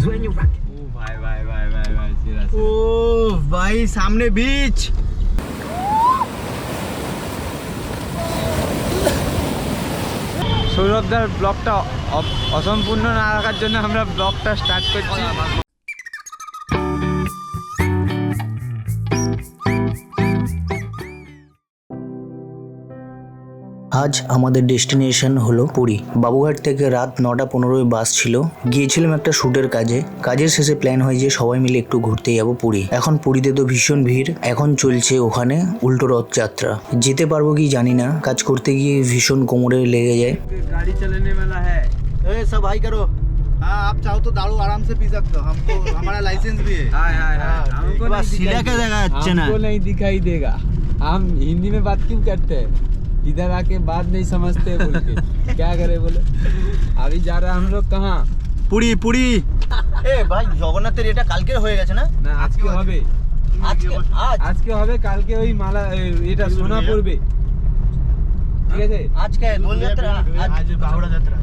is when you rock. Oh, bhai, bhai, bhai, bhai, bhai, seriously. Oh, bhai, samne beach. সৌরভদার ব্লগটা অসম্পূর্ণ না রাখার জন্য আমরা ব্লগটা স্টার্ট করছি আজ আমাদের ডেস্টিনেশন হলো পুরী বাবুঘাট থেকে রাত নটা পনেরোই বাস ছিল গিয়েছিলাম একটা শ্যুটের কাজে কাজের শেষে প্ল্যান হয় যে সবাই মিলে একটু ঘুরতে যাব পুরী এখন পুরীতে তো ভীষণ ভিড় এখন চলছে ওখানে উল্টো রথযাত্রা যেতে পারবো কি জানি না কাজ করতে গিয়ে ভীষণ কোমরে লেগে যায় গাড়ি চালানে वाला है ए सब भाई करो हाँ आप चाहो तो दारू आराम से पी सकते हो हमको हमारा लाइसेंस भी है हाय हाय हाय हमको बस नहीं सिला दिखाई के दे- देगा अच्छे ना हमको नहीं दिखाई देगा हम हिंदी में बात क्यों करते हैं इधर आके बात नहीं समझते बोल के क्या करे बोले अभी जा रहे हैं हम लोग कहाँ পুরি পুরি এ ভাই জগন্নাথের এটা কালকে হয়ে গেছে না না আজকে হবে আজকে আজ আজকে হবে কালকে ওই মালা এ- এটা সোনা পড়বে ঠিক আছে আজকে দোলযাত্রা আজ বাহুড়া যাত্রা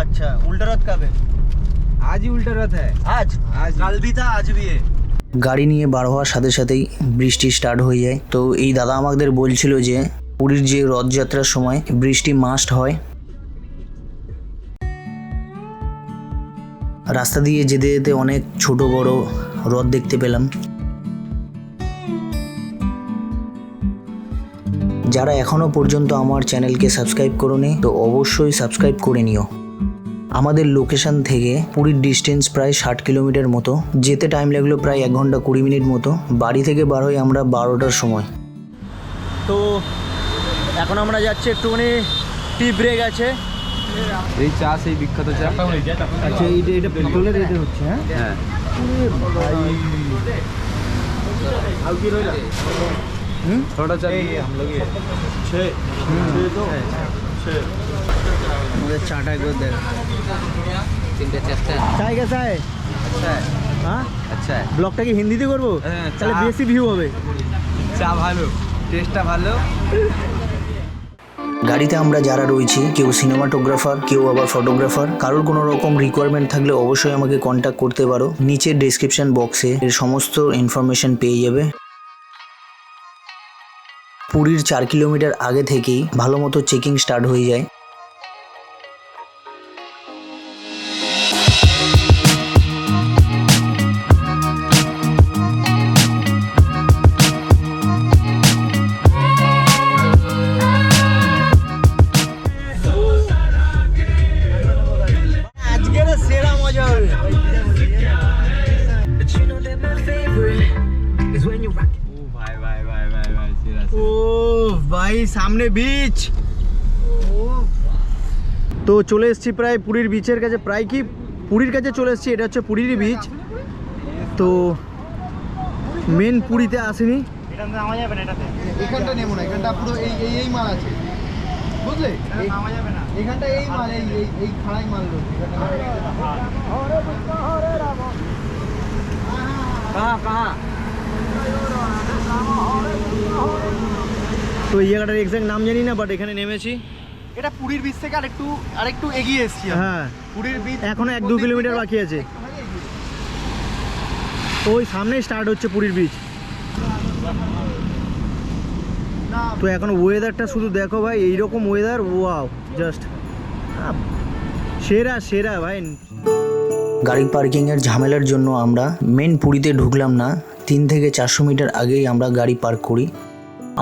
আচ্ছা উল্টা রথ কবে आज ही उल्टा रथ है আজ आज ही। কাল भी था आज भी है গাড়ি নিয়ে বার হওয়ার সাথে সাথেই বৃষ্টি স্টার্ট হয়ে যায় তো এই দাদা আমাদের বলছিল যে পুরীর যে রথযাত্রার সময় বৃষ্টি মাস্ট হয়। রাস্তা দিয়ে যেতে যেতে অনেক ছোট বড় রথ দেখতে পেলাম। যারা এখনও পর্যন্ত আমার চ্যানেলকে সাবস্ক্রাইব করোনি, তো অবশ্যই সাবস্ক্রাইব করে নিও। আমাদের লোকেশন থেকে পুরীর ডিস্টেন্স প্রায় ষাট কিলোমিটার মতো। যেতে টাইম লাগল প্রায় এক ঘণ্টা কুড়ি মিনিট মতো। বাড়ি থেকে বার হই আমরা বারোটার সময়। তো এখন আমরা যাচ্ছি একটুখানি টি ব্রেক আছে এই চা সেই বিখ্যাত চা আচ্ছা এইটা এটা পেট্রোলের রেটে হচ্ছে হ্যাঁ হ্যাঁ হুম थोड़ा चा हम लोग আমাদের চাটা একবার দেখ তিনটে চারটে চাই কেসা है अच्छा है হ্যাঁ अच्छा है ব্লগটা কি হিন্দিতে করবো হ্যাঁ, তাহলে চা- বেশি ভিউ হবে চা ভালো টেস্টটা ভালো গাড়িতে আমরা যারা রয়েছি, কেউ সিনেমাটোগ্রাফার কেউ আবার ফটোগ্রাফার কারোর কোনো রকম রিকোয়ারমেন্ট থাকলে অবশ্যই আমাকে কন্ট্যাক্ট করতে পারো। নিচের ডেসক্রিপশন বক্সে এর সমস্ত ইনফরমেশন পেয়ে যাবে। পুরীর চার কিলোমিটার আগে থেকেই ভালো মতো চেকিং স্টার্ট হয়ে যায়। ভাই সামনে বিচ তো চলে এসেছি প্রায় পুরীর বিচের কাছে। প্রায় কি পুরীর কাছে চলে এসেছি এটা হচ্ছে পুরীরই বিচ তো মেন পুরীতে আসেনি। এখানটা নেব তো এই জায়গাটার এক্সাক্ট নাম জানি না বাট এখানে নেমেছি। এটা পুরীর বীজ থেকে আরেকটু আরেকটু এগিয়ে এসেছি হ্যাঁ। পুরীর বীজ এখনও এক দু কিলোমিটার বাকি আছে। তো ওই সামনেই স্টার্ট হচ্ছে পুরীর বিচ তো এখন ওয়েদারটা শুধু দেখো ভাই এইরকম ওয়েদার ওয়াও জাস্ট সেরা সেরা ভাই। গাড়ি পার্কিংয়ের ঝামেলার জন্য আমরা মেন পুরীতে ঢুকলাম না। তিন থেকে চারশো মিটার আগেই আমরা গাড়ি পার্ক করি।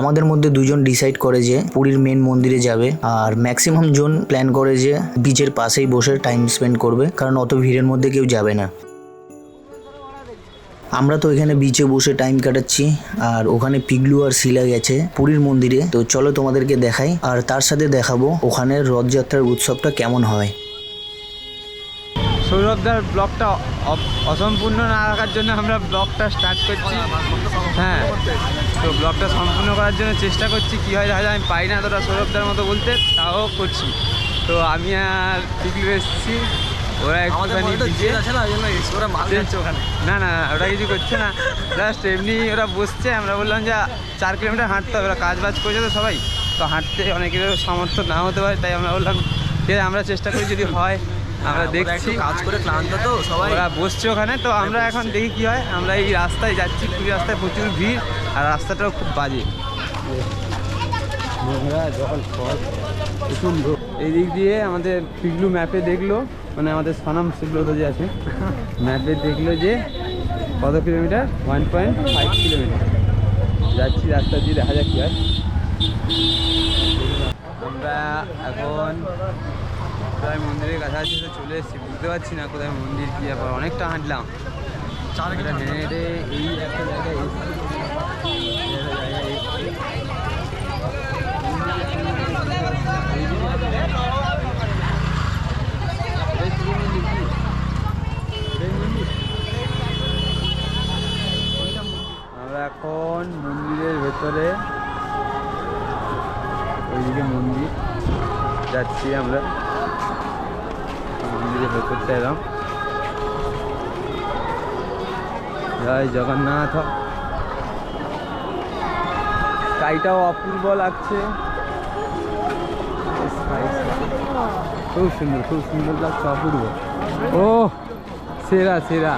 আমাদের মধ্যে দুজন ডিসাইড করে যে পুরীর মেন মন্দিরে যাবে আর ম্যাক্সিমাম জন প্ল্যান করে যে বিচের পাশেই বসে টাইম স্পেন্ড করবে, কারণ অত ভিড়ের মধ্যে কেউ যাবে না। আমরা তো এখানে বিচে বসে টাইম কাটাচ্ছি, আর ওখানে পিগলু আর শিলা গেছে পুরীর মন্দিরে। তো চলো তোমাদেরকে দেখাই, আর তার সাথে দেখাবো ওখানের রথযাত্রার উৎসবটা কেমন হয়। সৌরভদার ব্লগটা অসম্পূর্ণ না রাখার জন্য আমরা ব্লগটা স্টার্ট করছি। হ্যাঁ তো ব্লগটা সম্পূর্ণ করার জন্য চেষ্টা করছি কী হয় দেখা যায় আমি পাই না তোরা সৌরভদার মতো বলতে তাও করছি। তো আমি আর পিকলু এসেছি ওরা একটুখানি না না না, ওরা কিছু করছে না। জাস্ট এমনি ওরা বসছে আমরা বললাম যে চার কিলোমিটার হাঁটতে হবে ওরা কাজ বাজ করছে তো সবাই। তো হাঁটতে অনেকের সামর্থ্য না হতে পারে তাই আমরা বললাম আমরা চেষ্টা করি যদি হয়। আমরা দেখছি। কাজ করে ক্লান্ত তো সবাই ওরা বসছে ওখানে তো আমরা এখন দেখি কি হয়। আমরা এই রাস্তায় যাচ্ছি পুরী রাস্তায় প্রচুর ভিড় আর রাস্তাটাও খুব বাজে। এই দিক দিয়ে আমাদের পিগলু ম্যাপে দেখল মানে আমাদের সনাম সুব্রত যে আছে। ম্যাপে দেখল যে কত kilometre? One point five kilometre. যাচ্ছি রাস্তা দিয়ে দেখা যাক কি হয়। আমরা এখন প্রায় মন্দিরের কাছাকাছি তো চলে এসেছি বুঝতে পারছি না কোথায় মন্দির কি ব্যাপার। অনেকটা হাঁটলাম। চার হেঁটে হেঁটে এই একটা জায়গায় এসেছি। জয় জগন্নাথ। স্কাইটাও অপূর্ব লাগছে। খুব সুন্দর খুব সুন্দর লাগছে অপূর্ব। ও সেরা সেরা।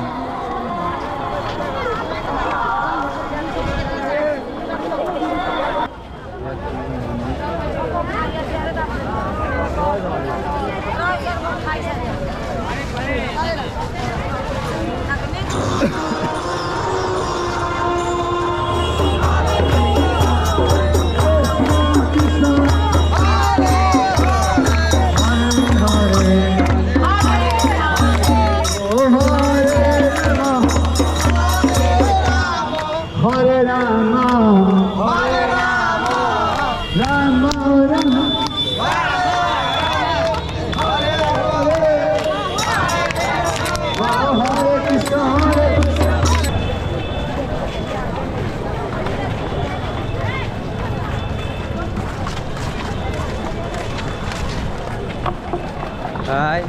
হাই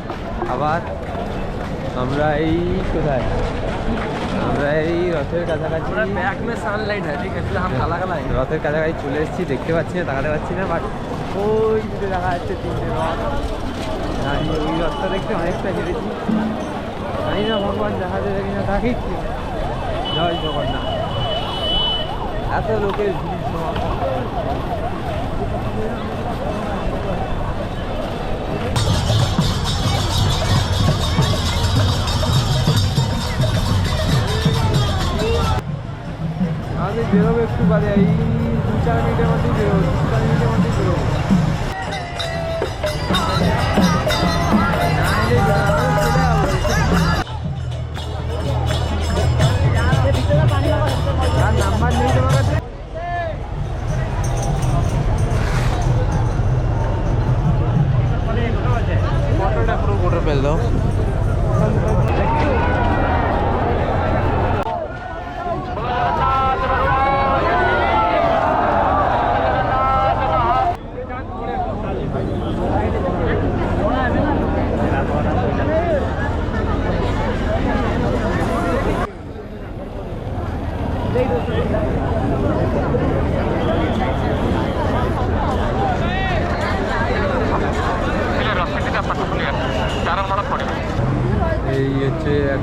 আবার? আমরা এই কোথায়? আমরা এই রথের কাছাকাছি সানলাইট ঠিক আছে রথের কাছাকাছি চলে এসেছি দেখতে পাচ্ছি না তাকাতে পাচ্ছি না বাট ওই দেখা যাচ্ছে তিনটে রথ। ওই রথটা দেখতে অনেকটা হেরেছি জানি না ভগবান দেবে কিনা তাকেই কি জয় জগন্নাথ। এত লোকের ভিড়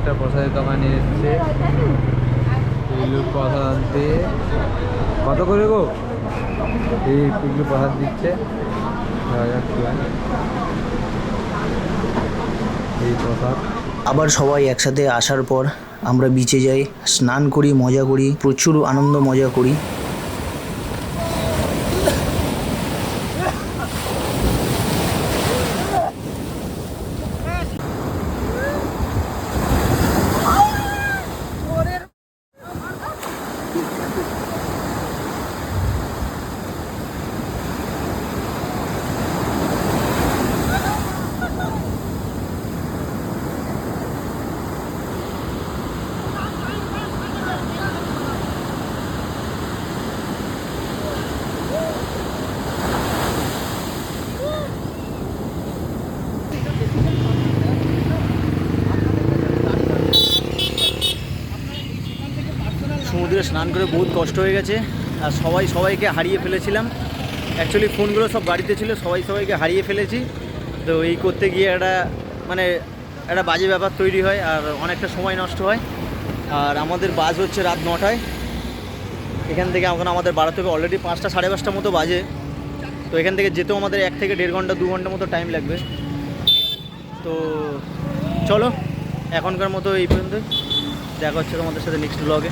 একটা প্রসাদের দোকানে এসছে। এই প্রসাদ আনতে কত করে গো? এই পিগলু প্রসাদ দিচ্ছে। এই প্রসাদ। আবার সবাই একসাথে আসার পর আমরা বিচে যাই, স্নান করি, মজা করি, প্রচুর আনন্দ, মজা করি। সমুদ্রে স্নান করে বহুত কষ্ট হয়ে গেছে। আর সবাই সবাইকে হারিয়ে ফেলেছিলাম। অ্যাকচুয়ালি ফোনগুলো সব গাড়িতে ছিল, সবাই সবাইকে হারিয়ে ফেলেছি। তো এই করতে গিয়ে একটা মানে একটা বাজে ব্যাপার তৈরি হয় আর অনেকটা সময় নষ্ট হয়। আর আমাদের বাস হচ্ছে রাত নটায়। এখান থেকে এখন আমাদের বারো থেকে অলরেডি পাঁচটা, সাড়ে পাঁচটার মতো বাজে। তো এখান থেকে যেতেও আমাদের এক থেকে দেড় ঘণ্টা, দু ঘণ্টা মতো টাইম লাগবে। তো চলো, এখনকার মতো এই পর্যন্ত দেখা হচ্ছে তোমাদের সাথে নেক্সট ব্লগে